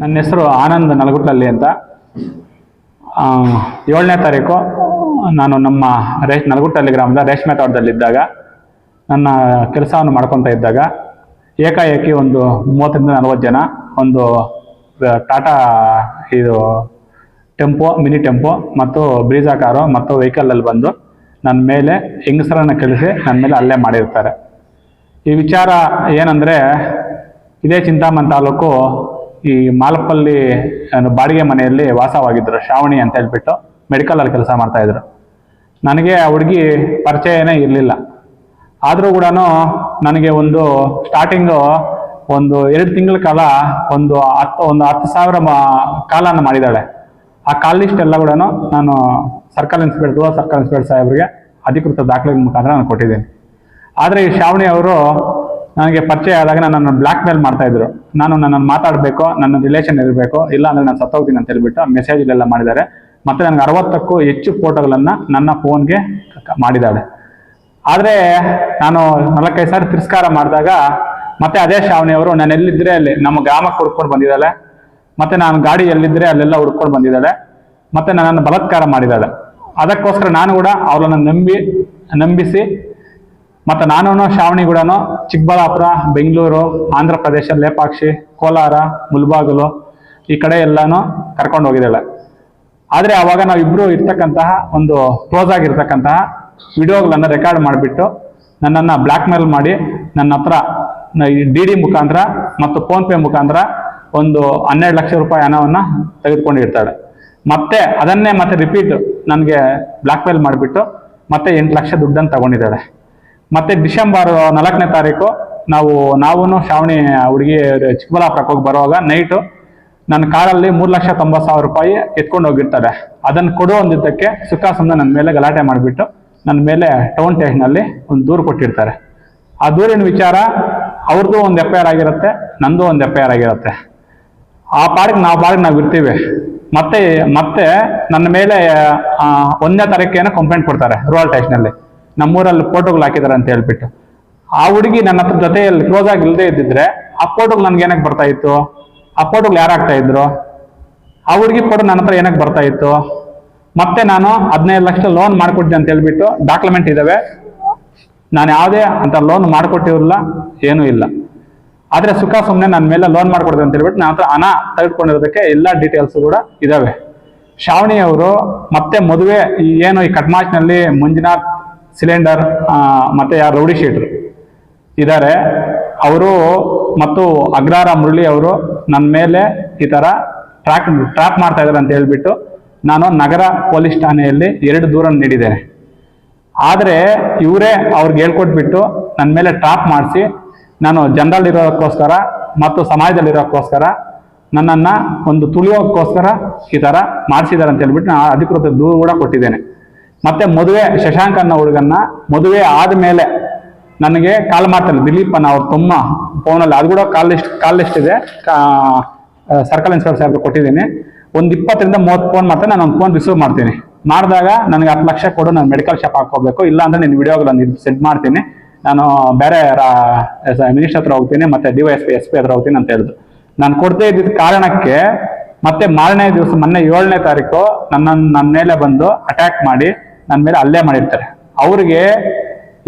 ನನ್ನ ಹೆಸರು ಆನಂದ್ ನಲಗುಟ್ಲಲ್ಲಿ ಅಂತ. ಏಳನೇ ತಾರೀಕು ನಾನು ನಮ್ಮ ರೇಷ್ ನಲಗುಟ್ಟಲ್ಲಿ ಗ್ರಾಮದ ರೇಷ್ಮೆ ತೋಟದಲ್ಲಿದ್ದಾಗ, ನನ್ನ ಕೆಲಸವನ್ನು ಮಾಡ್ಕೊತಾ ಇದ್ದಾಗ, ಏಕಾಏಕಿ ಒಂದು ಮೂವತ್ತರಿಂದ ನಲವತ್ತು ಜನ ಒಂದು ಟಾಟಾ ಇದು ಟೆಂಪೋ, ಮಿನಿ ಟೆಂಪೋ ಮತ್ತು ಬ್ರೀಜಾ ಕಾರು ಮತ್ತು ವೆಹಿಕಲಲ್ಲಿ ಬಂದು ನನ್ನ ಮೇಲೆ ಹೆಂಗಸರನ್ನು ಕಳಿಸಿ ನನ್ನ ಮೇಲೆ ಅಲ್ಲೇ ಮಾಡಿರ್ತಾರೆ. ಈ ವಿಚಾರ ಏನಂದರೆ, ಇದೇ ಚಿಂತಾಮನ್ ತಾಲೂಕು ಈ ಮಾಲಪ್ಪಲ್ಲಿ ಬಾಡಿಗೆ ಮನೆಯಲ್ಲಿ ವಾಸವಾಗಿದ್ದರು, ಶ್ರಾವಣಿ ಅಂತ ಹೇಳ್ಬಿಟ್ಟು ಮೆಡಿಕಲಲ್ಲಿ ಕೆಲಸ ಮಾಡ್ತಾಯಿದ್ರು ನನಗೆ ಆ ಹುಡುಗಿ ಪರಿಚಯನೇ ಇರಲಿಲ್ಲ. ಆದರೂ ಕೂಡ ನನಗೆ ಒಂದು ಸ್ಟಾರ್ಟಿಂಗು ಒಂದು ಎರಡು ತಿಂಗಳ ಕಾಲ ಒಂದು ಹತ್ತು ಒಂದು ಹತ್ತು ಸಾವಿರ ಕಾಲನ್ನು ಮಾಡಿದ್ದಾಳೆ. ಆ ಕಾಲ್ ಲಿಸ್ಟ್ ಎಲ್ಲ ಕೂಡ ನಾನು ಸರ್ಕಲ್ ಇನ್ಸ್ಪೆಕ್ಟರ್ ಸರ್ಕಲ್ ಇನ್ಸ್ಪೆಕ್ಟರ್ ಸಾಹೇಬ್ರಿಗೆ ಅಧಿಕೃತ ದಾಖಲೆ ಮುಖಾಂತರ ನಾನು ಕೊಟ್ಟಿದ್ದೀನಿ. ಆದರೆ ಈ ಶ್ರಾವಣಿ ಅವರು ನನಗೆ ಪರಿಚಯ ಆದಾಗ ನನ್ನ ಬ್ಲ್ಯಾಕ್ ಮೇಲ್ ಮಾಡ್ತಾ ಇದ್ರು. ನಾನು ನನ್ನನ್ನು ಮಾತಾಡಬೇಕು, ನನ್ನ ರಿಲೇಷನ್ ಇರಬೇಕು ಇಲ್ಲ ಅಂದ್ರೆ ನಾನು ಸತ್ತೋಗ್ತೀನಿ ಅಂತ ಹೇಳ್ಬಿಟ್ಟು ಮೆಸೇಜ್ಲೆಲ್ಲ ಮಾಡಿದ್ದಾರೆ. ಮತ್ತೆ ನನಗೆ ಅರವತ್ತಕ್ಕೂ ಹೆಚ್ಚು ಫೋಟೋಗಳನ್ನು ನನ್ನ ಫೋನ್ಗೆ ಮಾಡಿದ್ದಾಳೆ. ಆದರೆ ನಾನು ನಾಲ್ಕೈದು ಸಾರಿ ತಿರಸ್ಕಾರ ಮಾಡಿದಾಗ ಮತ್ತೆ ಅದೇ ಶಾವಣಿ ಅವರು ನಾನು ಎಲ್ಲಿದ್ದರೆ ಅಲ್ಲಿ ನಮ್ಮ ಗ್ರಾಮಕ್ಕೆ ಹುಡ್ಕೊಂಡು ಬಂದಿದ್ದಾಳೆ. ಮತ್ತೆ ನಾನು ಗಾಡಿ ಎಲ್ಲಿದ್ದರೆ ಅಲ್ಲೆಲ್ಲ ಹುಡ್ಕೊಂಡು ಬಂದಿದ್ದಾಳೆ. ಮತ್ತೆ ನನ್ನನ್ನು ಬಲತ್ಕಾರ ಮಾಡಿದ್ದಾಳೆ. ಅದಕ್ಕೋಸ್ಕರ ನಾನು ಕೂಡ ಅವಳನ್ನು ನಂಬಿ ನಂಬಿಸಿ ಮತ್ತು ನಾನು ಶ್ರಾವಣಿಗೂಡನು ಚಿಕ್ಕಬಳ್ಳಾಪುರ, ಬೆಂಗಳೂರು ಆಂಧ್ರ ಪ್ರದೇಶ ಲೇಪಾಕ್ಷಿ, ಕೋಲಾರ, ಮುಲ್ಬಾಗಿಲು ಈ ಕಡೆ ಎಲ್ಲಾನು ಕರ್ಕೊಂಡು ಹೋಗಿದ್ದಾಳೆ. ಆದರೆ ಆವಾಗ ನಾವಿಬ್ಬರು ಇರ್ತಕ್ಕಂತಹ ಒಂದು ಕ್ಲೋಸ್ ಆಗಿರ್ತಕ್ಕಂತಹ ವಿಡಿಯೋಗಳನ್ನು ರೆಕಾರ್ಡ್ ಮಾಡಿಬಿಟ್ಟು ನನ್ನನ್ನು ಬ್ಲ್ಯಾಕ್ ಮೇಲ್ ಮಾಡಿ ನನ್ನ ಹತ್ರ ಡಿ ಡಿ ಮುಖಾಂತರ ಮತ್ತು ಫೋನ್ಪೇ ಮುಖಾಂತರ ಒಂದು ಹನ್ನೆರಡು ಲಕ್ಷ ರೂಪಾಯಿ ಹಣವನ್ನು ತೆಗೆದುಕೊಂಡಿರ್ತಾಳೆ ಮತ್ತೆ ಅದನ್ನೇ ಮತ್ತೆ ರಿಪೀಟ್ ನನಗೆ ಬ್ಲ್ಯಾಕ್ ಮೇಲ್ ಮಾಡಿಬಿಟ್ಟು ಮತ್ತೆ ಎಂಟು ಲಕ್ಷ ದುಡ್ಡನ್ನು ತಗೊಂಡಿದ್ದಾಳೆ. ಮತ್ತೆ ಡಿಸೆಂಬರ್ ನಾಲ್ಕನೇ ತಾರೀಕು ನಾವು ನಾವೂ ಶ್ರಾವಣಿ ಹುಡುಗಿ ಚಿಕ್ಕಬಳ್ಳಾಪುರಕ್ಕೆ ಹೋಗಿ ಬರುವಾಗ ನೈಟು ನನ್ನ ಕಾರಲ್ಲಿ ಮೂರು ಲಕ್ಷ ತೊಂಬತ್ತು ಸಾವಿರ ರೂಪಾಯಿ ಎತ್ಕೊಂಡು ಹೋಗಿರ್ತಾರೆ ಅದನ್ನು ಕೊಡು ಅಂದಿದ್ದಕ್ಕೆ ಸುಖ ನನ್ನ ಮೇಲೆ ಗಲಾಟೆ ಮಾಡಿಬಿಟ್ಟು ನನ್ನ ಮೇಲೆ ಟೌನ್ ಸ್ಟೇಷನಲ್ಲಿ ಒಂದು ದೂರು ಕೊಟ್ಟಿರ್ತಾರೆ. ಆ ದೂರಿನ ವಿಚಾರ ಅವ್ರದ್ದು ಒಂದು ಎಫ್ ಐ ಆರ್ ಆಗಿರುತ್ತೆ, ನಂದು ಒಂದು ಎಫ್ ಐ ಆರ್ ಆಗಿರುತ್ತೆ. ಆ ಪಾಡಿಗೆ ನಾವು ಪಾಡಿಗೆ ನಾವು ಇರ್ತೀವಿ. ಮತ್ತೆ ಮತ್ತೆ ನನ್ನ ಮೇಲೆ ಒಂದನೇ ತಾರೀಕೇನೋ ಕಂಪ್ಲೇಂಟ್ ಕೊಡ್ತಾರೆ ರೂರಲ್ ಸ್ಟೇಷನಲ್ಲಿ ನಮ್ಮೂರಲ್ಲಿ ಫೋಟೋಗಳು ಹಾಕಿದಾರೆ ಅಂತ ಹೇಳ್ಬಿಟ್ಟು. ಆ ಹುಡುಗಿ ನನ್ನ ಹತ್ರ ಜೊತೆಯಲ್ಲಿ ಕ್ಲೋಸ್ ಆಗಿ ಇಲ್ಲದೆ ಇದ್ದಿದ್ರೆ ಆ ಫೋಟೋಗಳು ನನ್ಗೆ ಏನಕ್ಕೆ ಬರ್ತಾ ಇತ್ತು? ಆ ಫೋಟೋಗಳು ಯಾರು ಆಗ್ತಾ ಇದ್ರು? ಆ ಹುಡುಗಿ ಫೋಟೋ ನನ್ನ ಹತ್ರ ಏನಕ್ಕೆ ಬರ್ತಾ ಇತ್ತು? ಮತ್ತೆ ನಾನು ಹದಿನೈದು ಲಕ್ಷ ಲೋನ್ ಮಾಡಿಕೊಟ್ಟೆ ಅಂತ ಹೇಳ್ಬಿಟ್ಟು ಡಾಕ್ಯುಮೆಂಟ್ ಇದಾವೆ. ನಾನು ಯಾವುದೇ ಅಂತ ಲೋನ್ ಮಾಡಿಕೊಟ್ಟಿರಲಿಲ್ಲ ಏನೂ ಇಲ್ಲ. ಆದರೆ ಸುಖ ಸುಮ್ಮನೆ ನನ್ನ ಮೇಲೆ ಲೋನ್ ಮಾಡ್ಕೊಡ್ತೀನಿ ಅಂತ ಹೇಳ್ಬಿಟ್ಟು ನನ್ನ ಹತ್ರ ಹಣ ತೆಗೆದುಕೊಂಡಿರೋದಕ್ಕೆ ಎಲ್ಲ ಡೀಟೇಲ್ಸ್ ಕೂಡ ಇದ್ದಾವೆ ಶ್ರಾವಣಿ ಅವರು ಮತ್ತೆ ಮದುವೆ ಏನು ಈ ಕಟ್ಮಾಚ್ನಲ್ಲಿ ಮಂಜುನಾಥ್ ಸಿಲಿಂಡರ್ ಮತ್ತು ಯಾರು ರೌಡಿ ಶೀಟ್ರು ಇದ್ದಾರೆ ಅವರು ಮತ್ತು ಅಗ್ರಾರ ಮುರಳಿ ಅವರು ನನ್ನ ಮೇಲೆ ಈ ಥರ ಟ್ರ್ಯಾಕ್ ಟ್ರ್ಯಾಪ್ ಮಾಡ್ತಾ ಇದ್ದಾರೆ ಅಂತ ಹೇಳಿಬಿಟ್ಟು ನಾನು ನಗರ ಪೊಲೀಸ್ ಠಾಣೆಯಲ್ಲಿ ಎರಡು ದೂರನ್ನು ನೀಡಿದ್ದೇನೆ. ಆದರೆ ಇವರೇ ಅವ್ರಿಗೆ ಹೇಳ್ಕೊಟ್ಬಿಟ್ಟು ನನ್ನ ಮೇಲೆ ಟ್ರಾಪ್ ಮಾಡಿಸಿ, ನಾನು ಜನರಲ್ ಇರೋಕ್ಕೋಸ್ಕರ ಮತ್ತು ಸಮಾಜದಲ್ಲಿರೋಕ್ಕೋಸ್ಕರ ನನ್ನನ್ನು ಒಂದು ತುಳಿಯೋಕ್ಕೋಸ್ಕರ ಈ ಥರ ಮಾಡಿಸಿದ್ದಾರೆ ಅಂತ ಹೇಳ್ಬಿಟ್ಟು ನಾನು ಅಧಿಕೃತ ದೂರು ಕೂಡ ಕೊಟ್ಟಿದ್ದೇನೆ. ಮತ್ತೆ ಮದುವೆ ಶಶಾಂಕ್ ಅನ್ನೋ ಹುಡುಗನ್ನ ಮದುವೆ ಆದಮೇಲೆ ನನಗೆ ಕಾಲ್ ಮಾಡ್ತಾನೆ, ದಿಲೀಪ್ ಅನ್ನ ಅವ್ರ ತಮ್ಮ ಫೋನಲ್ಲಿ ಅದು ಕೂಡ ಕಾಲ್ ಲಿಸ್ಟ್ ಕಾಲ್ ಲಿಸ್ಟ್ ಇದೆ. ಸರ್ಕಲ್ ಇನ್ಸ್ಪೆಕ್ಟರ್ ಸಾಹೇಬ್ರು ಕೊಟ್ಟಿದ್ದೀನಿ. ಒಂದು ಇಪ್ಪತ್ತರಿಂದ ಮೂವತ್ತು ಫೋನ್ ಮಾತ್ರ ನಾನು ಒಂದು ಫೋನ್ ರಿಸೀವ್ ಮಾಡ್ತೀನಿ. ಮಾಡಿದಾಗ ನನಗೆ ಹತ್ತು ಲಕ್ಷ ಕೊಡು, ನಾನು ಮೆಡಿಕಲ್ ಶಾಪ್ ಹಾಕೋಬೇಕು ಇಲ್ಲ ಅಂದ್ರೆ ನಿನ್ನ ವಿಡಿಯೋಗಳನ್ನು ಸೆಂಡ್ ಮಾಡ್ತೀನಿ. ನಾನು ಬೇರೆ ಮಿನಿಸ್ಟರ್ ಹತ್ರ ಹೋಗ್ತೀನಿ, ಮತ್ತೆ D Y S P S P ಹತ್ರ ಹೋಗ್ತೀನಿ ಅಂತ ಹೇಳಿದ್ರು. ನಾನು ಕೊಡದೇ ಇದ್ದಿದ್ದ ಕಾರಣಕ್ಕೆ ಮತ್ತೆ ಮಾರನೇ ದಿವಸ, ಮೊನ್ನೆ ಏಳನೇ ತಾರೀಕು ನನ್ನ ನನ್ನ ಮೇಲೆ ಬಂದು ಅಟ್ಯಾಕ್ ಮಾಡಿ ನನ್ನ ಮೇಲೆ ಅಲ್ಲೇ ಮಾಡಿರ್ತಾರೆ. ಅವ್ರಿಗೆ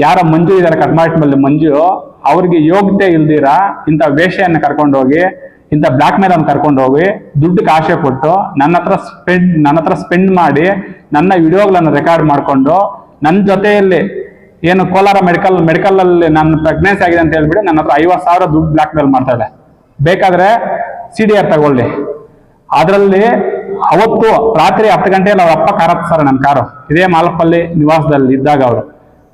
ಯಾರ ಮಂಜು ಇದ್ದಾರೆ ಕರ್ನಾಟಕ ಮಂಜು, ಅವ್ರಿಗೆ ಯೋಗ್ಯತೆ ಇಲ್ದಿರ ಇಂಥ ವೇಷೆಯನ್ನು ಕರ್ಕೊಂಡು ಹೋಗಿ, ಇಂಥ ಬ್ಲಾಕ್ ಮೇಲ್ ಅನ್ನು ಕರ್ಕೊಂಡು ಹೋಗಿ ದುಡ್ಡು ಆಸೆ ಕೊಟ್ಟು ನನ್ನ ಹತ್ರ ಸ್ಪೆಂಡ್ ನನ್ನ ಹತ್ರ ಸ್ಪೆಂಡ್ ಮಾಡಿ ನನ್ನ ವಿಡಿಯೋಗಳನ್ನು ರೆಕಾರ್ಡ್ ಮಾಡಿಕೊಂಡು ನನ್ನ ಜೊತೆಯಲ್ಲಿ ಏನು ಕೋಲಾರ ಮೆಡಿಕಲ್ ಮೆಡಿಕಲ್ ಅಲ್ಲಿ ನನ್ನ ಪ್ರೆಗ್ನೆನ್ಸಿ ಆಗಿದೆ ಅಂತ ಹೇಳ್ಬಿಟ್ಟು ನನ್ನ ಹತ್ರ ಐವತ್ತು ಸಾವಿರ ದುಡ್ಡು ಬ್ಲಾಕ್ ಮೇಲ್ ಇದೆ ಬೇಕಾದ್ರೆ ಸಿ ಡಿ ಆರ್ ತಗೊಳ್ಳಿ. ಅದರಲ್ಲಿ ಅವತ್ತು ರಾತ್ರಿ ಹತ್ತು ಗಂಟೆಯಲ್ಲಿ ಅವ್ರ ಅಪ್ಪ ಕಾರ್ ಹತ್ತಿಸ್ತಾರೆ ನನ್ನ ಕಾರು. ಇದೇ ಮಾಲಪಲ್ಲಿ ನಿವಾಸದಲ್ಲಿ ಇದ್ದಾಗ ಅವರು.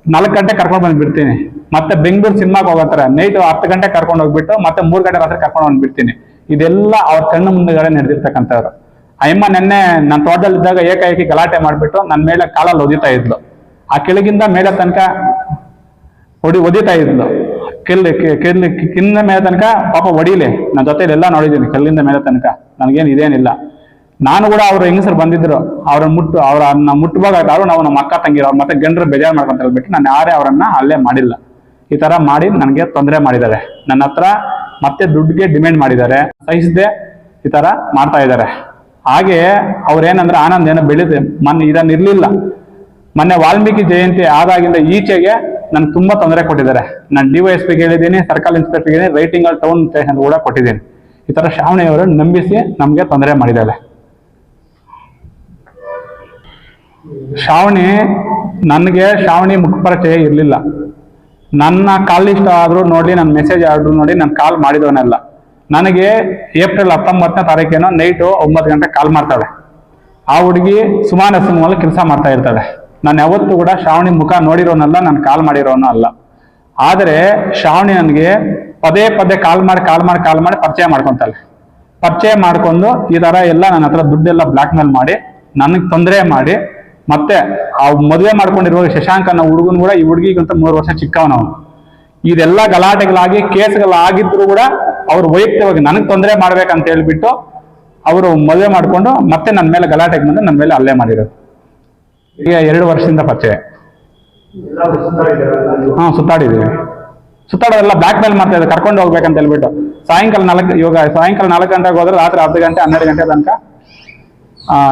ನಾಲ್ಕು ಗಂಟೆ ಕರ್ಕೊಂಡು ಬಂದು ಬಿಡ್ತೀನಿ. ಮತ್ತೆ ಬೆಂಗಳೂರು ಸಿನಿಮಾಗೆ ಹೋಗತ್ತಾರೆ ನೈಟ್ ಹತ್ತು ಗಂಟೆ ಕರ್ಕೊಂಡು ಹೋಗ್ಬಿಟ್ಟು ಮತ್ತೆ ಮೂರು ಗಂಟೆ ರಾತ್ರಿ ಕರ್ಕೊಂಡು ಬಂದ್ಬಿಡ್ತೀನಿ ಇದೆಲ್ಲ ಅವ್ರ ಕಣ್ಣು ಮುಂದೆಗಡೆ ನಡೆದಿರ್ತಕ್ಕಂಥವ್ರು. ಅಯ್ಯಮ್ಮ ನೆನ್ನೆ ನನ್ನ ತೋಟದಲ್ಲಿ ಇದ್ದಾಗ ಏಕಾಏಕಿ ಗಲಾಟೆ ಮಾಡಿಬಿಟ್ಟು ನನ್ನ ಮೇಲೆ ಕಾಲಲ್ಲಿ ಒದಿತಾ ಇದ್ಲು. ಆ ಕೆಳಗಿಂದ ಮೇಲೆ ತನಕ ಹೊಡಿ ಒದಿತಾ ಇದ್ಲು. ಕೆಲ್ಲಿ ಕೆಲ್ಲಿ ಕಿಂದ ಮೇಲೆ ತನಕ ಪಾಪ ಹೊಡಿಲಿ ನನ್ನ ಜೊತೆಲಿ ಎಲ್ಲ ನೋಡಿದ್ದೀನಿ ಕಲ್ಲಿಂದ ಮೇಲೆ ತನಕ. ನನಗೇನು ಇದೇನಿಲ್ಲ. ನಾನು ಕೂಡ ಅವ್ರ ಹೆಂಗಸರು ಬಂದಿದ್ರು ಅವ್ರನ್ನ ಮುಟ್ಟು ಅವ್ರನ್ನ ಮುಟ್ಟಬೇಕಾದ್ರು ನಾವು ನಮ್ಮ ಅಕ್ಕ ತಂಗಿರು ಅವ್ರ ಮತ್ತೆ ಗಂಡರು ಬೇಜಾರು ಮಾಡ್ಕೊಂತ ಹೇಳ್ಬಿಟ್ಟು ನಾನು ಯಾರೇ ಅವರನ್ನ ಅಲ್ಲೇ ಮಾಡಿಲ್ಲ. ಈ ತರ ಮಾಡಿ ನನಗೆ ತೊಂದರೆ ಮಾಡಿದ್ದಾರೆ. ನನ್ನ ಹತ್ರ ಮತ್ತೆ ದುಡ್ಡಿಗೆ ಡಿಮ್ಯಾಂಡ್ ಮಾಡಿದ್ದಾರೆ. ಸಹಿಸದೆ ಈ ತರ ಮಾಡ್ತಾ ಇದ್ದಾರೆ. ಹಾಗೆ ಅವ್ರೇನಂದ್ರೆ ಆನಂದ್ ಏನೋ ಬೆಳೆದೆ ಮೊನ್ನೆ ಇದನ್ನ ಇರ್ಲಿಲ್ಲ. ಮೊನ್ನೆ ವಾಲ್ಮೀಕಿ ಜಯಂತಿ ಆದಾಗಿಂದ ಈಚೆಗೆ ನನ್ಗೆ ತುಂಬಾ ತೊಂದರೆ ಕೊಟ್ಟಿದ್ದಾರೆ. ನಾನು ಡಿ ವೈ ಎಸ್ ಪಿಗೆ ಹೇಳಿದ್ದೀನಿ, ಸರ್ಕಲ್ ಇನ್ಸ್ಪೆಕ್ಟರ್ಗೆ ರೈಟಿಂಗ್ ರೈಟಿಂಗ್ ಟೌನ್ ಸ್ಟೇಷನ್ ಕೂಡ ಕೊಟ್ಟಿದ್ದೀನಿ. ಈ ತರ ಶ್ರಾವಣಿಯವರು ನಂಬಿಸಿ ನಮಗೆ ತೊಂದರೆ ಮಾಡಿದ್ದಾರೆ. ಶ್ರಾವಣಿ ನನಗೆ ಶ್ರಾವಣಿ ಮುಖಪರಿಚಯ ಇರಲಿಲ್ಲ. ನನ್ನ ಕಾಲ್ ಇಷ್ಟ ಆದರೂ ನೋಡಿ, ನನ್ನ ಮೆಸೇಜ್ ಆದರೂ ನೋಡಿ, ನಾನು ಕಾಲ್ ಮಾಡಿದವನಲ್ಲ. ನನಗೆ ಏಪ್ರಿಲ್ ಹತ್ತೊಂಬತ್ತನೇ ತಾರೀಕೇನೋ ನೈಟು ಒಂಬತ್ತು ಗಂಟೆ ಕಾಲ್ ಮಾಡ್ತಾಳೆ. ಆ ಹುಡುಗಿ ಸುಮಾನ ಸಿನಿಮಲ್ಲಿ ಕೆಲಸ ಮಾಡ್ತಾ ಇರ್ತಾಳೆ. ನಾನು ಯಾವತ್ತೂ ಕೂಡ ಶ್ರಾವಣಿ ಮುಖ ನೋಡಿರೋನಲ್ಲ, ನಾನು ಕಾಲ್ ಮಾಡಿರೋನು ಅಲ್ಲ. ಆದರೆ ಶ್ರಾವಣಿ ನನಗೆ ಪದೇ ಪದೇ ಕಾಲ್ ಮಾಡಿ ಕಾಲ್ ಮಾಡಿ ಕಾಲ್ ಮಾಡಿ ಪರಿಚಯ ಮಾಡ್ಕೊತಾಳೆ. ಪರಿಚಯ ಮಾಡ್ಕೊಂಡು ಈ ಥರ ಎಲ್ಲ ನನ್ನ ಹತ್ರ ದುಡ್ಡೆಲ್ಲ ಬ್ಲ್ಯಾಕ್ ಮೇಲ್ ಮಾಡಿ, ನನಗೆ ತೊಂದರೆ ಮಾಡಿ ಮತ್ತೆ ಆ ಮದುವೆ ಮಾಡ್ಕೊಂಡಿರುವ ಶಶಾಂಕ ಅನ್ನೋ ಹುಡುಗನ್ ಕೂಡ ಈ ಹುಡುಗಿಗಿಂತ ಮೂರು ವರ್ಷ ಚಿಕ್ಕವನವನು ಇದೆಲ್ಲ ಗಲಾಟೆಗಳಾಗಿ, ಕೇಸ್ಗಳಾಗಿದ್ರು ಕೂಡ ಅವ್ರು ವೈಯಕ್ತಿಕವಾಗಿ ನನಗೆ ತೊಂದರೆ ಮಾಡ್ಬೇಕಂತ ಹೇಳ್ಬಿಟ್ಟು ಅವರು ಮದುವೆ ಮಾಡಿಕೊಂಡು ಮತ್ತೆ ನನ್ನ ಮೇಲೆ ಗಲಾಟೆಗೆ ಬಂದು ನನ್ನ ಮೇಲೆ ಅಲ್ಲೇ ಮಾಡಿರೋದು. ಈಗ ಎರಡು ವರ್ಷದಿಂದ ಪರಿಚಯ. ಹಾ, ಸುತ್ತಾಡಿದೀವಿ. ಸುತ್ತಾಡೋದೆಲ್ಲ ಬ್ಲಾಕ್ ಮೇಲ್ ಮಾಡ್ತಾ ಇದ್ದಾರೆ, ಕರ್ಕೊಂಡು ಹೋಗ್ಬೇಕಂತ ಹೇಳ್ಬಿಟ್ಟು. ಸಾಯಂಕಾಲ ನಾಲ್ಕು, ಇವಾಗ ಸಾಯಂಕಾಲ ನಾಲ್ಕು ಗಂಟೆಗೆ ಹೋದ್ರೆ ರಾತ್ರಿ ಹತ್ತು ಗಂಟೆ, ಹನ್ನೆರಡು ಗಂಟೆ ತನಕ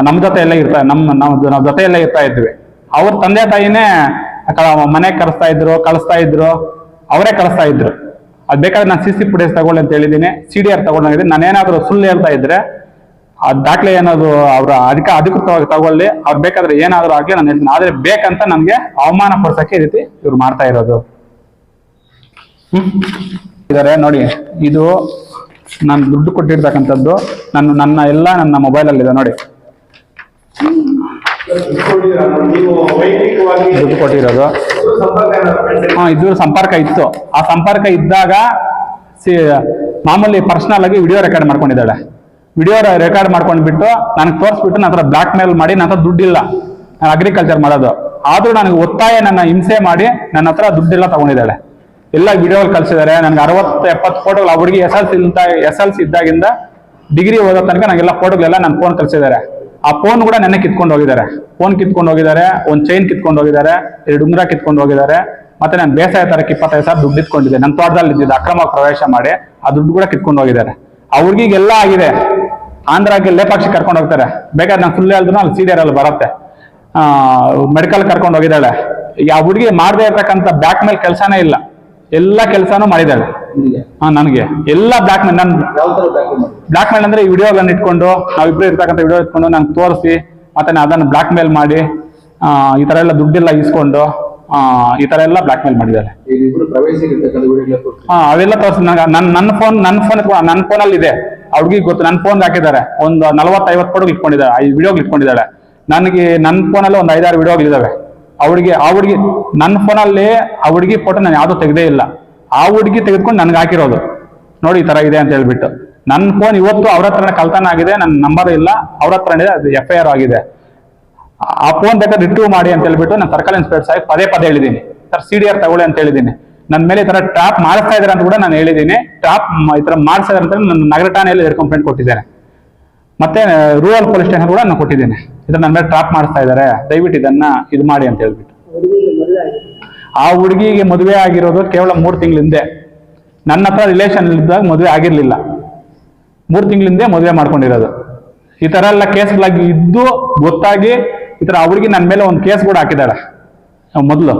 ನಮ್ಮ ಜೊತೆ ಎಲ್ಲ ಇರ್ತಾ ನಮ್ಮ ನಮ್ಮ ಜೊತೆ ಎಲ್ಲ ಇರ್ತಾ ಇದ್ವಿ. ಅವ್ರ ತಂದೆ ತಾಯಿನೇ ಮನೆಗೆ ಕರೆಸ್ತಾ ಇದ್ರು, ಕಳಿಸ್ತಾ ಇದ್ರು, ಅವರೇ ಕಳಿಸ್ತಾ ಇದ್ರು. ಅದ್ ಬೇಕಾದ್ರೆ ನಾನು ಸಿ ಸಿ ಫುಟೇಜ್ ತಗೊಳ್ಳಿ ಅಂತ ಹೇಳಿದ್ದೀನಿ ಸಿ ಡಿ ಆರ್ ತಗೊಂಡಿದ್ದೀನಿ ನಾನೇನಾದ್ರೂ ಸುಳ್ಳು ಹೇಳ್ತಾ ಇದ್ರೆ ಆ ದಾಖಲೆ ಏನಾದ್ರು ಅವ್ರ ಅದಕ್ಕೆ ಅಧಿಕೃತವಾಗಿ ತಗೊಳ್ಳಿ. ಅವ್ರು ಬೇಕಾದ್ರೆ ಏನಾದರೂ ಆಗ್ಲಿ ನಾನು ಹೇಳ್ತೀನಿ. ಆದ್ರೆ ಬೇಕಂತ ನನ್ಗೆ ಅವಮಾನ ಪಡಿಸಕ್ಕೆ ಈ ರೀತಿ ಇವ್ರು ಮಾಡ್ತಾ ಇರೋದು. ಇದಾರೆ, ನೋಡಿ, ಇದು ನಾನು ದುಡ್ಡು ಕೊಟ್ಟಿರ್ತಕ್ಕಂಥದ್ದು. ನನ್ನ ನನ್ನ ಎಲ್ಲ ನನ್ನ ಮೊಬೈಲಲ್ಲಿದೆ ನೋಡಿ. ನೀವು ವೈಯಕ್ತಿಕವಾಗಿ ದುಡ್ಡು ಕೊಟ್ಟಿರೋದು. ಹಾಂ ಇದ್ರ ಸಂಪರ್ಕ ಇತ್ತು. ಆ ಸಂಪರ್ಕ ಇದ್ದಾಗ ಮಾಮೂಲಿ ಪರ್ಸನಲ್ ಆಗಿ ವಿಡಿಯೋ ರೆಕಾರ್ಡ್ ಮಾಡ್ಕೊಂಡಿದ್ದಾಳೆ. ವಿಡಿಯೋ ರೆಕಾರ್ಡ್ ಮಾಡ್ಕೊಂಡ್ಬಿಟ್ಟು ನನಗೆ ತೋರಿಸ್ಬಿಟ್ಟು ನನ್ನ ಹತ್ರ ಬ್ಲಾಕ್ ಮೇಲ್ ಮಾಡಿ ನನ್ನ ಹತ್ರ ದುಡ್ಡಿಲ್ಲ. ನಾನು ಅಗ್ರಿಕಲ್ಚರ್ ಮಾಡೋದು. ಆದರೂ ನನಗೆ ಒತ್ತಾಯ ನನ್ನ ಹಿಂಸೆ ಮಾಡಿ ನನ್ನ ಹತ್ರ ದುಡ್ಡೆಲ್ಲ ತಗೊಂಡಿದ್ದಾಳೆ. ಎಲ್ಲ ವಿಡಿಯೋಗಳು ಕಲ್ಸಿದ್ದಾರೆ ನನಗೆ ಅರವತ್ತು, ಎಪ್ಪತ್ತು ಫೋಟೋಗಳು ಆ ಹುಡುಗಿ S L C S L C ಇದ್ದಾಗಿಂದ degree ಓದೋ ತನಕ ನನಗೆಲ್ಲ ಫೋಟೋಗಳೆಲ್ಲ ನನ್ನ ಫೋನ್ ಕಳ್ಸಿದ್ದಾರೆ. ಆ ಫೋನ್ ಕೂಡ ನೆನ್ನೆ ಕಿತ್ಕೊಂಡು ಹೋಗಿದ್ದಾರೆ. ಫೋನ್ ಕಿತ್ಕೊಂಡು ಹೋಗಿದ್ದಾರೆ ಒಂದು ಚೈನ್ ಕಿತ್ಕೊಂಡು ಹೋಗಿದ್ದಾರೆ ಎರಡು ಉಂಗುರ ಕಿತ್ಕೊಂಡು ಹೋಗಿದ್ದಾರೆ ಮತ್ತೆ ನಾನು ಬೇಸಾಯ ತರಕ್ಕೆ ಇಪ್ಪತ್ತೈದು ಸಾವಿರ ದುಡ್ಡು ಇಟ್ಕೊಂಡಿದ್ದೆ. ನನ್ನ ತೋಟದಲ್ಲಿ ಇದ್ದಿದ್ದು ಅಕ್ರಮ ಪ್ರವೇಶ ಮಾಡಿ ಆ ದುಡ್ಡು ಕೂಡ ಕಿತ್ಕೊಂಡು ಹೋಗಿದ್ದಾರೆ. ಆ ಹುಡುಗಿಗೆಲ್ಲ ಆಗಿದೆ. ಆಂಧ್ರಾಗೆ ಲೇಪಾಕ್ಷಿ ಕರ್ಕೊಂಡು ಹೋಗ್ತಾರೆ. ಬೇಕಾದ್ರೆ ನಾನು ಫುಲ್ ಹೇಳಿದ್ರು ಅಲ್ಲಿ ಸೀರಿಯರ್ ಅಲ್ಲಿ ಬರುತ್ತೆ. ಮೆಡಿಕಲ್ ಕರ್ಕೊಂಡು ಹೋಗಿದ್ದಾಳೆ. ಆ ಹುಡುಗಿ ಮಾಡದೇ ಇರತಕ್ಕಂತ ಬ್ಯಾಕ್ ಮೇಲೆ ಕೆಲಸನೇ ಇಲ್ಲ. ಎಲ್ಲ ಕೆಲಸನೂ ಮಾಡಿದ್ದಾಳೆ. ಹಾ ನನಗೆ. ಎಲ್ಲ ಬ್ಯಾಕ್ ಮೇಲೆ ನನ್ನ ಬ್ಲಾಕ್ ಮೇಲ್ ಅಂದ್ರೆ ಈ ವಿಡಿಯೋಗಳನ್ನ ಇಟ್ಕೊಂಡು ನಾವಿಬ್ರು ಇರ್ತಕ್ಕಂಥ ವಿಡಿಯೋ ಇಟ್ಕೊಂಡು ನಂಗೆ ತೋರಿಸಿ ಮತ್ತೆ ನಾನು ಅದನ್ನು ಬ್ಲಾಕ್ ಮೇಲ್ ಮಾಡಿ ಆ, ಈ ತರ ಎಲ್ಲ ದುಡ್ಡೆಲ್ಲ ಇಸ್ಕೊಂಡು ಈ ತರ ಎಲ್ಲ ಬ್ಲಾಕ್ ಮೇಲ್ ಮಾಡಿದ್ದಾರೆ. ವಿಡಿಯೋಗಳ ಅವೆಲ್ಲ ತೋರಿಸಿ ನನ್ನ ನನ್ನ ಫೋನ್ ನನ್ನ ಫೋನ್ ನನ್ನ ಫೋನಲ್ಲಿ ಇದೆ. ಅವ್ರಿಗೆ ಗೊತ್ತು ನನ್ನ ಫೋನ್ ಹಾಕಿದ್ದಾರೆ. ಒಂದು ನಲವತ್ತು ಐವತ್ತು ಫೋಟೋ ಇಟ್ಕೊಂಡಿದ್ದಾರೆ ಐದು ವಿಡಿಯೋ ಇಟ್ಕೊಂಡಿದ್ದಾಳೆ. ನನಗೆ ನನ್ನ ಫೋನಲ್ಲಿ ಒಂದು ಐದಾರು ವಿಡಿಯೋಗಳಿದ್ದಾವೆ ಅವ್ರಿಗೆ ಆ ಹುಡುಗಿ ನನ್ನ ಫೋನಲ್ಲಿ ಆ ಹುಡುಗಿ ಫೋಟೋ ನಾನು ಯಾವುದೂ ತೆಗೆದೇ ಇಲ್ಲ. ಆ ಹುಡುಗಿ ತೆಗೆದುಕೊಂಡು ನನಗೆ ಹಾಕಿರೋದು. ನೋಡಿ ಈ ತರ ಇದೆ ಅಂತ ಹೇಳ್ಬಿಟ್ಟು. ನನ್ನ ಫೋನ್ ಇವತ್ತು ಅವ್ರ ಹತ್ರನೇ ಕಳ್ತನ ಆಗಿದೆ, ನನ್ನ ನಂಬರ್ ಇಲ್ಲ, ಅವ್ರ ಹತ್ರ ಇದೆ, ಅದು ಎಫ್ ಐ ಆರ್ ಆಗಿದೆ. ಆ ಫೋನ್ ಬೇಕಾದ್ರೆ ರಿಟ್ರೀವ್ ಮಾಡಿ ಅಂತ ಹೇಳ್ಬಿಟ್ಟು ನಾನು ಸರ್ಕಲ್ ಇನ್ಸ್ಪೆಕ್ಟರ್ ಸಾಹೇಬ್ ಪದೇ ಪದೇ ಹೇಳಿದ್ದೀನಿ. ಸರ್ ಸಿ ಡಿ ಆರ್ ತಗೊಳ್ಳಿ ಅಂತ ಹೇಳಿದ್ದೀನಿ. ನನ್ನ ಮೇಲೆ ಈ ತರ ಟ್ರಾಪ್ ಮಾಡಿಸ್ತಾ ಇದ್ದಾರೆ ಅಂತ ಕೂಡ ನಾನು ಹೇಳಿದ್ದೀನಿ. ಟ್ರಾಪ್ ಈ ಥರ ಮಾಡಿಸ್ತಾ ಇದ್ದಾರೆ ಅಂತ ನನ್ನ ನಗರ ಠಾಣೆಯಲ್ಲಿ ಕಂಪ್ಲೇಂಟ್ ಕೊಟ್ಟಿದ್ದಾರೆ. ಮತ್ತೆ ರೂರಲ್ ಪೊಲೀಸ್ ಸ್ಟೇಷನ್ ಕೂಡ ನಾನು ಕೊಟ್ಟಿದ್ದೇನೆ. ಇದನ್ನ ನನ್ನ ಮೇಲೆ ಟ್ರಾಪ್ ಮಾಡಿಸ್ತಾ ಇದ್ದಾರೆ. ದಯವಿಟ್ಟು ಇದನ್ನ ಇದು ಮಾಡಿ ಅಂತ ಹೇಳ್ಬಿಟ್ಟು. ಆ ಹುಡುಗಿಗೆ ಮದುವೆ ಆಗಿರೋದು ಕೇವಲ ಮೂರು ತಿಂಗಳ ಹಿಂದೆ. ನನ್ನ ಹತ್ರ ರಿಲೇಷನ್ ಇದ್ದಾಗ ಮದುವೆ ಆಗಿರ್ಲಿಲ್ಲ. ಮೂರು ತಿಂಗಳಿಂದ ಮದುವೆ ಮಾಡ್ಕೊಂಡಿರೋದು. ಈ ತರ ಎಲ್ಲ ಕೇಸ್ಗಳಾಗಿ ಇದ್ದು ಗೊತ್ತಾಗಿ ಈ ತರ ಅವ್ರಿಗೆ ನನ್ನ ಮೇಲೆ ಒಂದು ಕೇಸ್ ಕೂಡ ಹಾಕಿದಾಳೆ ಮೊದಲು.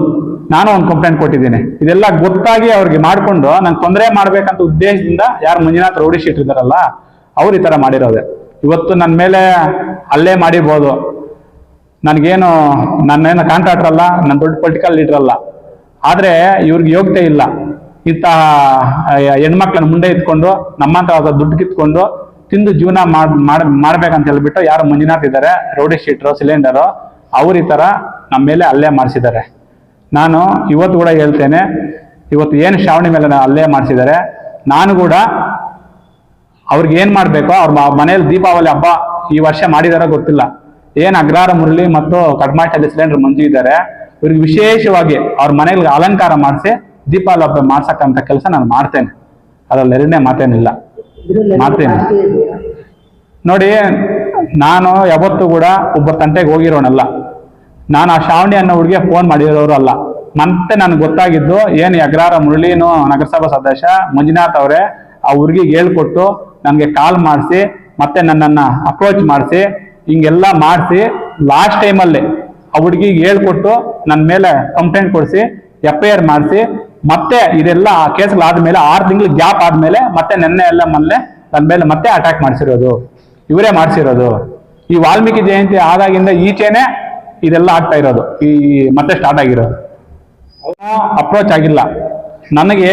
ನಾನು ಒಂದು ಕಂಪ್ಲೇಂಟ್ ಕೊಟ್ಟಿದ್ದೀನಿ. ಇದೆಲ್ಲ ಗೊತ್ತಾಗಿ ಅವ್ರಿಗೆ ಮಾಡಿಕೊಂಡು ನಂಗೆ ತೊಂದರೆ ಮಾಡ್ಬೇಕಂತ ಉದ್ದೇಶದಿಂದ ಯಾರು ಮಂಜುನಾಥ್ ರೌಡಿ ಶೀಟ್ ಇದ್ದಾರಲ್ಲ, ಅವ್ರು ಈ ತರ ಮಾಡಿರೋದೆ. ಇವತ್ತು ನನ್ನ ಮೇಲೆ ಅಲ್ಲೇ ಮಾಡಿರ್ಬೋದು. ನನಗೇನು, ನನ್ನೇನು ಕಾಂಟ್ರಾಕ್ಟ್ರಲ್ಲ ನನ್ನ ದೊಡ್ಡ ಪೊಲಿಟಿಕಲ್ ಲೀಡ್ರಲ್ಲ ಆದ್ರೆ ಇವ್ರಿಗೆ ಯೋಗ್ಯತೆ ಇಲ್ಲ. ಇಂತಹ ಹೆಣ್ಮಕ್ಳನ್ನ ಮುಂದೆ ಇಟ್ಕೊಂಡು ನಮ್ಮಂತ ದುಡ್ಡು ಕಿತ್ಕೊಂಡು ತಿಂದು ಜೀವನ ಮಾಡ್, ಮಾಡ್- ಮಾಡ್ಬೇಕಂತ ಹೇಳ್ಬಿಟ್ಟು ಯಾರು ಮಂಜುನಾಥ್ ಇದ್ದಾರೆ, ರೌಡಿ ಶೀಟ್ರು, ಸಿಲಿಂಡರು, ಅವ್ರ ಈ ತರ ನಮ್ಮ ಮೇಲೆ ಅಲ್ಲೇ ಮಾಡಿಸಿದ್ದಾರೆ. ನಾನು ಇವತ್ತು ಕೂಡ ಹೇಳ್ತೇನೆ, ಇವತ್ತು ಏನು ಶ್ರಾವಣಿ ಮೇಲೆ ಅಲ್ಲೇ ಮಾಡಿಸಿದ್ದಾರೆ, ನಾನು ಕೂಡ ಅವ್ರಿಗೆ ಏನ್ ಮಾಡ್ಬೇಕೋ, ಅವ್ರ ಮನೇಲಿ ದೀಪಾವಳಿ ಹಬ್ಬ ಈ ವರ್ಷ ಮಾಡಿದಾರೋ ಗೊತ್ತಿಲ್ಲ. ಏನ್ ಅಗ್ರಹಾರ ಮುರಳಿ ಮತ್ತು ಕಡ್ಮಾಟಲ್ಲಿ ಸಿಲಿಂಡರ್ ಮಂಜು ಇದ್ದಾರೆ, ಇವ್ರಿಗೆ ವಿಶೇಷವಾಗಿ ಅವ್ರ ಮನೆಗಳಿಗೆ ಅಲಂಕಾರ ಮಾಡಿಸಿ ದೀಪಾವಳಿ ಹಬ್ಬ ಮಾಡ್ಸಕ್ಕಂತ ಕೆಲಸ ನಾನು ಮಾಡ್ತೇನೆ. ಅದ್ರಲ್ಲಿ ಎರಡನೇ ಮಾತೇನಿಲ್ಲ. ಮಾಡ್ತೇನೆ ನೋಡಿ ನಾನು ಯಾವತ್ತೂ ಕೂಡ ಒಬ್ಬ ತಂಟೆಗೆ ಹೋಗಿರೋನಲ್ಲ. ನಾನು ಆ ಶ್ರಾವಣಿ ಅನ್ನೋ ಹುಡುಗಿಗೆ ಫೋನ್ ಮಾಡಿರೋರು ಅಲ್ಲ. ಮತ್ತೆ ನನಗೆ ಗೊತ್ತಾಗಿದ್ದು ಏನು ಅಗ್ರಾರ ಮುರಳೀನು ನಗರಸಭಾ ಸದಸ್ಯ ಮಂಜುನಾಥ್ ಅವರೇ ಆ ಹುಡುಗಿಗೆ ಹೇಳ್ಕೊಟ್ಟು ನನಗೆ ಕಾಲ್ ಮಾಡಿಸಿ ಮತ್ತೆ ನನ್ನನ್ನು ಅಪ್ರೋಚ್ ಮಾಡಿಸಿ ಹಿಂಗೆಲ್ಲ ಮಾಡಿಸಿ ಲಾಸ್ಟ್ ಟೈಮಲ್ಲಿ ಆ ಹುಡುಗಿಗೆ ಹೇಳ್ಕೊಟ್ಟು ನನ್ನ ಮೇಲೆ ಕಂಪ್ಲೇಂಟ್ ಕೊಡಿಸಿ ಎಫ್ ಐ ಆರ್ ಮಾಡಿಸಿ ಮತ್ತೆ ಇದೆಲ್ಲ ಆ ಕೇಸ್ಗಳಾದ್ಮೇಲೆ ಆರು ತಿಂಗಳು ಗ್ಯಾಪ್ ಆದ್ಮೇಲೆ ಮತ್ತೆ ನೆನ್ನೆ ಎಲ್ಲ ಮೊನ್ನೆ ನನ್ನ ಮೇಲೆ ಮತ್ತೆ ಅಟ್ಯಾಕ್ ಮಾಡಿಸಿರೋದು. ಇವರೇ ಮಾಡಿಸಿರೋದು. ಈ ವಾಲ್ಮೀಕಿ ಜಯಂತಿ ಆದಾಗಿಂದ ಈಚೆನೆ ಇದೆಲ್ಲ ಆಗ್ತಾ ಇರೋದು. ಈ ಮತ್ತೆ ಸ್ಟಾರ್ಟ್ ಆಗಿರೋದು. ಅಪ್ರೋಚ್ ಆಗಿಲ್ಲ. ನನಗೆ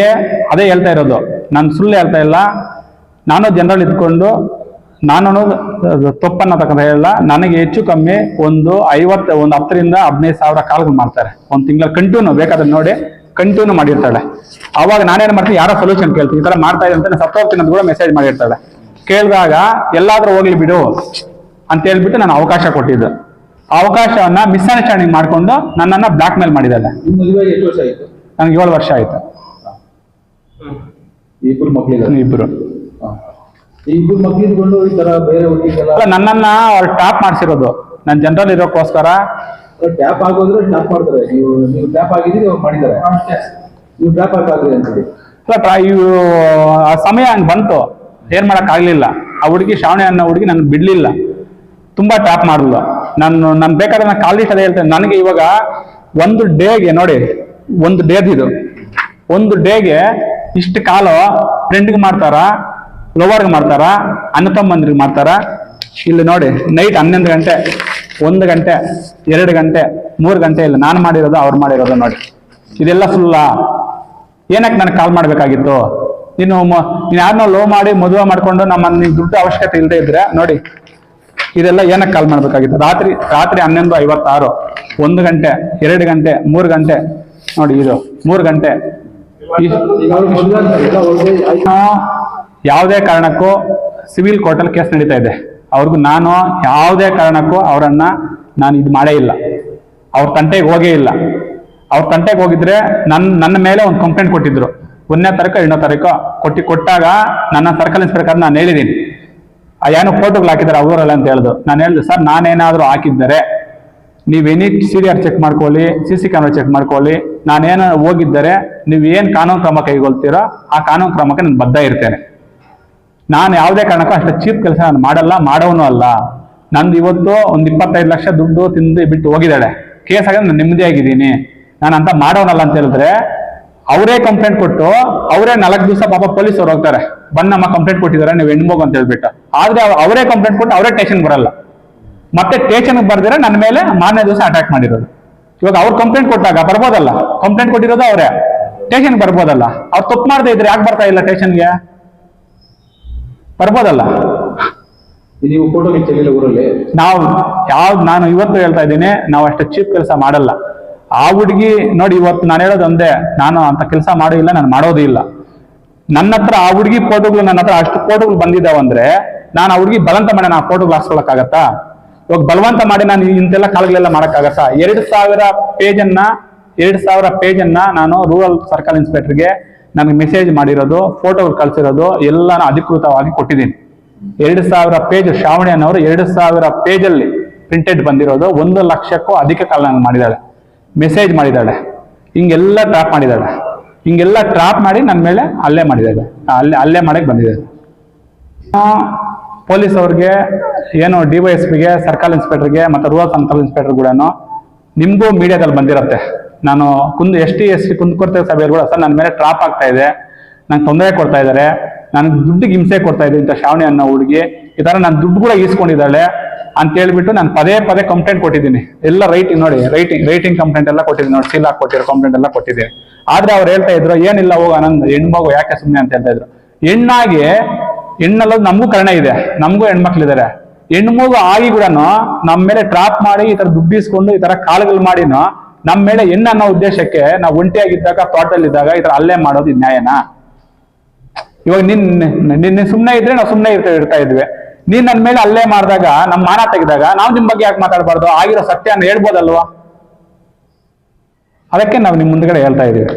ಅದೇ ಹೇಳ್ತಾ ಇರೋದು. ನಾನು ಸುಳ್ಳು ಹೇಳ್ತಾ ಇಲ್ಲ. ನಾನು ಜನರಲ್ ಇದ್ಕೊಂಡು ನಾನು ತಪ್ಪನ್ನ ತಕ್ಕಂತ ಹೇಳಲ್ಲ. ನನಗೆ ಹೆಚ್ಚು ಕಮ್ಮಿ ಒಂದು ಐವತ್ತು, ಒಂದು ಹತ್ತರಿಂದ ಹದಿನೈದು ಸಾವಿರ ಕಾಲ್ಗಳು ಮಾಡ್ತಾರೆ. ಒಂದು ತಿಂಗಳ ಕಂಟಿನ್ಯೂ ಬೇಕಾದ್ರೆ ನೋಡಿ ಕಂಟಿನ್ಯೂ ಮಾಡಿರ್ತಾಳೆ. ಅವಾಗ ನಾನೇನು ಮಾಡ್ತೀನಿ ಯಾರೋ ಸೊಲ್ಯೂಷನ್ ಕೇಳ್ತೀನಿ ಈ ತರ ಮಾಡ್ತಾ ಇದೆ ಅಂತ ಸತ್ತೋಗ್ತೀನಿ ಅಂತ ಕೂಡ ಮೆಸೇಜ್ ಮಾಡಿರ್ತಾಳೆ. ಕೇಳಿದಾಗ ಎಲ್ಲಾದ್ರೂ ಹೋಗ್ಲಿ ಬಿಡು ಅಂತ ಹೇಳ್ಬಿಟ್ಟು ನಾನು ಅವಕಾಶ ಕೊಟ್ಟಿದ್ದು. ಅವಕಾಶವನ್ನ ಮಿಸ್ಅಂಡರ್ಸ್ಟ್ಯಾಂಡಿಂಗ್ ಮಾಡ್ಕೊಂಡು ನನ್ನನ್ನ ಬ್ಲಾಕ್ ಮೇಲ್ ಮಾಡಿದ್ದಾಳೆ ನನಗೆ ಏಳು ವರ್ಷ ಆಯ್ತು. ಈ ಇಬ್ಬರು ಮಕ್ಕಳಿದ್ದಾರೆ ಇಬ್ರು ಈ ಇಬ್ಬರು ಮಕ್ಕಳಿದ್ಕೊಂಡು ಈ ತರ ಬೇರೆ ಹುಡುಗಿಗೆಲ್ಲ ನನ್ನನ್ನ ಅವ್ರು ಟಾಪ್ ಮಾಡಿಸಿರೋದು. ನನ್ನ ಜನರಲ್ ಇರೋಕ್ಕೋಸ್ಕರ ಟ್ಯಾಪ್ ಆಗೋದ್ರೆ ಟ್ಯಾಪ್ ಮಾಡ್ತಾರೆ. ನೀವು ನೀವು ಟ್ಯಾಪ್ ಆಗಿದ್ದೀರಿ ಅವ್ರು ಮಾಡಿದ್ದಾರೆ. ನೀವು ಟ್ಯಾಪ್ ಹಾಕಾದ್ರಿ ಅಂತೇಳಿ ಬಟ್ ಇವು, ಆ ಸಮಯ ಹಂಗೆ ಬಂತು ಏನ್ ಆಗ್ಲಿಲ್ಲ. ಆ ಹುಡುಗಿ ಶ್ರಾವಣಿ ಅನ್ನೋ ಹುಡುಗಿ ನನ್ಗೆ ಬಿಡ್ಲಿಲ್ಲ. ತುಂಬಾ ಟ್ಯಾಪ್ ಮಾಡಲು ನಾನು ನಾನು ಬೇಕಾದ್ರೆ ನಾನು ಕಾಲ್ ಅದೇ ಹೇಳ್ತೇನೆ. ನನಗೆ ಇವಾಗ ಒಂದು ಡೇಗೆ ನೋಡಿ, ಒಂದು ಡೇದ್ ಇದು. ಒಂದು ಡೇಗೆ ಇಷ್ಟು ಕಾಲು ಫ್ರೆಂಡ್ಗೆ ಮಾಡ್ತಾರ ಲವರ್ಗೆ ಮಾಡ್ತಾರ, ಅಣ್ಣ ತಮ್ಮಂದ್ರಿಗೆ ಮಾಡ್ತಾರ? ಇಲ್ಲಿ ನೋಡಿ ನೈಟ್ ಹನ್ನೊಂದು ಗಂಟೆ. ಒಂದು ಗಂಟೆ, ಎರಡು ಗಂಟೆ, ಮೂರು ಗಂಟೆ ಇಲ್ಲ. ನಾನು ಮಾಡಿರೋದು, ಅವ್ರು ಮಾಡಿರೋದು ನೋಡಿ. ಇದೆಲ್ಲ ಫುಲ್ಲ ಏನಕ್ಕೆ ನನಗೆ ಕಾಲ್ ಮಾಡಬೇಕಾಗಿತ್ತು? ಇನ್ನು ನೀನು ಯಾರನ್ನೋ ಲೋ ಮಾಡಿ, ಮದುವೆ ಮಾಡಿಕೊಂಡು ನಮ್ಮ ನಿನ್ ದುಡ್ಡು ಅವಶ್ಯಕತೆ ಇಲ್ಲದೆ ಇದ್ರೆ ನೋಡಿ. ಇದೆಲ್ಲ ಏನಕ್ಕೆ ಕಾಲ್ ಮಾಡಬೇಕಾಗಿತ್ತು? ರಾತ್ರಿ ರಾತ್ರಿ ಹನ್ನೊಂದು ಐವತ್ತಾರು. ಒಂದು ಗಂಟೆ, ಎರಡು ಗಂಟೆ, ಮೂರು ಗಂಟೆ. ನೋಡಿ ಇದು, ಮೂರು ಗಂಟೆ. ಯಾವುದೇ ಕಾರಣಕ್ಕೂ ಸಿವಿಲ್ ಕೋರ್ಟಲ್ಲಿ ಕೇಸ್ ನಡೀತಾ ಇದೆ. ಅವ್ರಿಗೂ ನಾನು ಯಾವುದೇ ಕಾರಣಕ್ಕೂ ಅವರನ್ನ ನಾನು ಇದು ಮಾಡೇ ಇಲ್ಲ. ಅವ್ರ ತಂಟೆಗೆ ಹೋಗೇ ಇಲ್ಲ. ಅವ್ರ ತಂಟೆಗೆ ಹೋಗಿದ್ರೆ ನನ್ನ ನನ್ನ ಮೇಲೆ ಒಂದು ಕಂಪ್ಲೇಂಟ್ ಕೊಟ್ಟಿದ್ರು. ಒಂದನೇ ತಾರೀಕು, ಎರಡನೇ ತಾರೀಕು ಕೊಟ್ಟಿ, ಕೊಟ್ಟಾಗ ನನ್ನ ಸರ್ಕಲ್ ಇನ್ಸ್ಪೆಕ್ಟರ್ ನಾನು ಹೇಳಿದ್ದೀನಿ ಏನೋ ಫೋಟೋಗಳು ಹಾಕಿದ್ದಾರೆ ಅವರಲ್ಲ ಅಂತ ಹೇಳಿದ್ರು ನಾನು ಹೇಳಿದೆ, ಸರ್, ನಾನೇನಾದರೂ ಹಾಕಿದ್ದರೆ ನೀವೇನಿ ಸಿ ಡಿ ಆರ್ ಚೆಕ್ ಮಾಡ್ಕೊಳ್ಳಿ ಸಿ ಸಿ ಕ್ಯಾಮ್ರಾ ಚೆಕ್ ಮಾಡ್ಕೊಳ್ಳಿ. ನಾನೇನು ಹೋಗಿದ್ದರೆ ನೀವು ಏನು ಕಾನೂನು ಕ್ರಮ ಕೈಗೊಳ್ತೀರೋ ಆ ಕಾನೂನು ಕ್ರಮಕ್ಕೆ ನಾನು ಬದ್ಧ ಇರ್ತೇನೆ. ನಾನು ಯಾವುದೇ ಕಾರಣಕ್ಕೂ ಅಷ್ಟು ಚೀಪ್ ಕೆಲಸ ನಾನು ಮಾಡಲ್ಲ, ಮಾಡೋನು ಅಲ್ಲ. ನಂದು ಇವತ್ತು ಒಂದು ಇಪ್ಪತ್ತೈದು ಲಕ್ಷ ದುಡ್ಡು ತಿಂದು ಬಿಟ್ಟು ಹೋಗಿದ್ದಾಳೆ. ಕೇಸ್ ಆಗಿ ನಾನು ನೆಮ್ಮದಿಯಾಗಿದ್ದೀನಿ ನಾನು ಅಂತ ಮಾಡೋನಲ್ಲ ಅಂತ ಹೇಳಿದ್ರೆ ಅವರೇ ಕಂಪ್ಲೇಂಟ್ ಕೊಟ್ಟು ಅವರೇ ನಾಲ್ಕು ದಿವಸ ಪಾಪ ಪೊಲೀಸರು ಹೋಗ್ತಾರೆ. ಬಂದ್ ಕಂಪ್ಲೇಂಟ್ ಕೊಟ್ಟಿದ್ದಾರೆ, ನೀವು ಹೆಣ್ಮಗು ಅಂತ ಹೇಳ್ಬಿಟ್ಟು. ಆದ್ರೆ ಅವರೇ ಕಂಪ್ಲೇಂಟ್ ಕೊಟ್ಟು ಅವರೇ ಟೇಷನ್ ಬರಲ್ಲ. ಮತ್ತೆ ಸ್ಟೇಷನ್ ಬರ್ದಿರ ನನ್ನ ಮೇಲೆ ಮಾರನೇ ದಿವಸ ಅಟ್ಯಾಕ್ ಮಾಡಿರೋದು. ಇವಾಗ ಅವ್ರು ಕಂಪ್ಲೇಂಟ್ ಕೊಟ್ಟಾಗ ಬರ್ಬೋದಲ್ಲ? ಕಂಪ್ಲೇಂಟ್ ಕೊಟ್ಟಿರೋದು ಅವರೇ. ಸ್ಟೇಷನ್ ಬರ್ಬೋದಲ್ಲ? ಅವ್ರು ತಪ್ಪು ಮಾಡದೇ ಇದ್ರೆ ಯಾಕೆ ಬರ್ತಾ ಇಲ್ಲ ಸ್ಟೇಷನ್ಗೆ ಬರ್ಬೋದಲ್ಲ? ನೀವು ಫೋಟೋ ಊರಲ್ಲಿ? ನಾವು ಯಾವ್ದು ನಾನು ಇವತ್ತು ಹೇಳ್ತಾ ಇದ್ದೀನಿ ನಾವು ಅಷ್ಟು ಚೀಪ್ ಕೆಲಸ ಮಾಡಲ್ಲ. ಆ ಹುಡುಗಿ ನೋಡಿ ಇವತ್ತು ನಾನು ಹೇಳೋದು ಒಂದೇ ನಾನು ಅಂತ ಕೆಲಸ ಮಾಡೋ ಇಲ್ಲ ನಾನು ಮಾಡೋದು ಇಲ್ಲ. ನನ್ನ ಹತ್ರ ಆ ಹುಡುಗಿ ಫೋಟೋಗಳು ನನ್ನ ಹತ್ರ ಅಷ್ಟು ಫೋಟೋಗಳು ಬಂದಿದ್ದಾವಂದ್ರೆ ನಾನು ಆ ಹುಡುಗಿ ಬಲವಂತ ಮಾಡಿ ನಾನು ಫೋಟೋಗಳು ಹಾಕ್ಸ್ಕೊಳಕ್ಕಾಗತ್ತಾ? ಇವಾಗ ಬಲವಂತ ಮಾಡಿ ನಾನು ಇಂತೆಲ್ಲ ಕಾಲಗಳೆಲ್ಲ ಮಾಡೋಕ್ಕಾಗತ್ತಾ? ಎರಡು ಸಾವಿರ ಪೇಜನ್ನ ಎರಡು ಸಾವಿರ ಪೇಜನ್ನ ನಾನು ರೂರಲ್ ಸರ್ಕಲ್ ಇನ್ಸ್ಪೆಕ್ಟರ್ಗೆ ನನಗೆ ಮೆಸೇಜ್ ಮಾಡಿರೋದು ಫೋಟೋಗಳು ಕಳಿಸಿರೋದು ಎಲ್ಲಾನು ಅಧಿಕೃತವಾಗಿ ಕೊಟ್ಟಿದ್ದೀನಿ. ಎರಡು ಸಾವಿರ ಪೇಜ್ ಶ್ರಾವಣಿ ಅನ್ನೋರು ಎರಡು ಸಾವಿರ ಪೇಜಲ್ಲಿ ಪ್ರಿಂಟೆಡ್ ಬಂದಿರೋದು, ಒಂದು ಲಕ್ಷಕ್ಕೂ ಅಧಿಕ ಕಾಲ ಮಾಡಿದ್ದಾಳೆ. ಮೆಸೇಜ್ ಮಾಡಿದ್ದಾಳೆ. ಹಿಂಗೆಲ್ಲ ಟ್ರಾಪ್ ಮಾಡಿದ್ದಾಳೆ. ಹಿಂಗೆಲ್ಲ ಟ್ರಾಪ್ ಮಾಡಿ ನನ್ನ ಮೇಲೆ ಅಲ್ಲೇ ಮಾಡಿದ್ದಾಳೆ. ಅಲ್ಲೇ ಅಲ್ಲೇ ಮಾಡಕ್ಕೆ ಬಂದಿದ್ದಾಳೆ. ಪೊಲೀಸ್ ಅವ್ರಿಗೆ, ಏನು ಡಿ ವೈ ಎಸ್ ಪಿಗೆ ಸರ್ಕಲ್ ಇನ್ಸ್ಪೆಕ್ಟರ್ಗೆ ಮತ್ತು ರೂರಲ್ ಸರ್ಕಲ್ ಇನ್ಸ್ಪೆಕ್ಟರ್ ಕೂಡ ನಿಮಗೂ ಮೀಡಿಯಾದಲ್ಲಿ ಬಂದಿರುತ್ತೆ. ನಾನು ಕುಂದು ಎಸ್ ಟಿ ಎಸ್ ಟಿ ಕುಂದುಕೊರತೆ ಸಭೆಯಲ್ಲಿ ಕೂಡ. ಸರ್, ನನ್ನ ಮೇಲೆ ಟ್ರಾಪ್ ಆಗ್ತಾ ಇದೆ. ನಂಗೆ ತೊಂದರೆ ಕೊಡ್ತಾ ಇದ್ದಾರೆ ನನಗೆ ದುಡ್ಡಿಗೆ ಹಿಂಸೆ ಕೊಡ್ತಾ ಇದೆ ಇಂಥ ಶ್ರಾವಣಿ ಅನ್ನೋ ಹುಡುಗಿ. ಈ ಥರ ನಾನು ದುಡ್ಡು ಕೂಡ ಈಸ್ಕೊಂಡಿದ್ದಾಳೆ ಅಂತ ಹೇಳ್ಬಿಟ್ಟು ನಾನು ಪದೇ ಪದೇ ಕಂಪ್ಲೇಂಟ್ ಕೊಟ್ಟಿದ್ದೀನಿ. ಎಲ್ಲ ರೈಟಿಂಗ್ ನೋಡಿ ರೈಟಿಂಗ್ ರೈಟಿಂಗ್ ಕಂಪ್ಲೇಂಟ್ ಎಲ್ಲ ಕೊಟ್ಟಿದ್ದೀನಿ ನೋಡಿ. ಸೀಲ್ ಹಾಕಿ ಕಂಪ್ಲೇಂಟ್ ಎಲ್ಲ ಕೊಟ್ಟಿದ್ದೀನಿ ಆದ್ರೆ ಅವ್ರು ಹೇಳ್ತಾ ಇದ್ರು, ಏನಿಲ್ಲ ಹೋಗ ನನ್ನ ಹೆಣ್ಮಗು ಯಾಕೆ ಸುಮ್ಮನೆ ಅಂತ ಹೇಳ್ತಾ ಇದ್ರು. ಹೆಣ್ಣಾಗಿ ಹೆಣ್ಣಲ್ಲೋದು ನಮಗೂ ಕರ್ಣ ಇದೆ. ನಮಗೂ ಹೆಣ್ಮಕ್ಳಿದ್ದಾರೆ ಹೆಣ್ಮಗು ಆಗಿ ಕೂಡ ನಮ್ಮ ಮೇಲೆ ಟ್ರಾಪ್ ಮಾಡಿ ಈ ತರ ದುಡ್ಡು ಇಸ್ಕೊಂಡು ಈ ತರ ಕಾಳುಗಳು ಮಾಡಿನೋ ನಮ್ಮ ಮೇಲೆ ಹೆಣ್ಣು ಅನ್ನೋ ಉದ್ದೇಶಕ್ಕೆ ನಾವು ಒಂಟಿಯಾಗಿದ್ದಾಗ, ತೋಟದಲ್ಲಿದ್ದಾಗ ಈ ತರ ಅಲ್ಲೇ ಮಾಡೋದು ನ್ಯಾಯನಾ? ಇವಾಗ ನಿನ್ ನಿನ್ನ ಸುಮ್ಮನೆ ಇದ್ರೆ ನಾವು ಸುಮ್ಮನೆ ಇರ್ತಾ ಇರ್ತಾ ಇದ್ವಿ. ನೀನ್ ನನ್ನ ಮೇಲೆ ಅಲ್ಲೇ ಮಾಡಿದಾಗ ನಮ್ಮ ಮಾನ ತೆಗೆದಾಗ ನಾವು ನಿಮ್ ಬಗ್ಗೆ ಯಾಕೆ ಮಾತಾಡಬಾರ್ದು? ಆಗಿರೋ ಸತ್ಯನ ಹೇಳ್ಬೋದಲ್ವಾ? ಅದಕ್ಕೆ ನಾವು ನಿಮ್ ಮುಂದ್ಗಡೆ ಹೇಳ್ತಾ ಇದೀವಿ.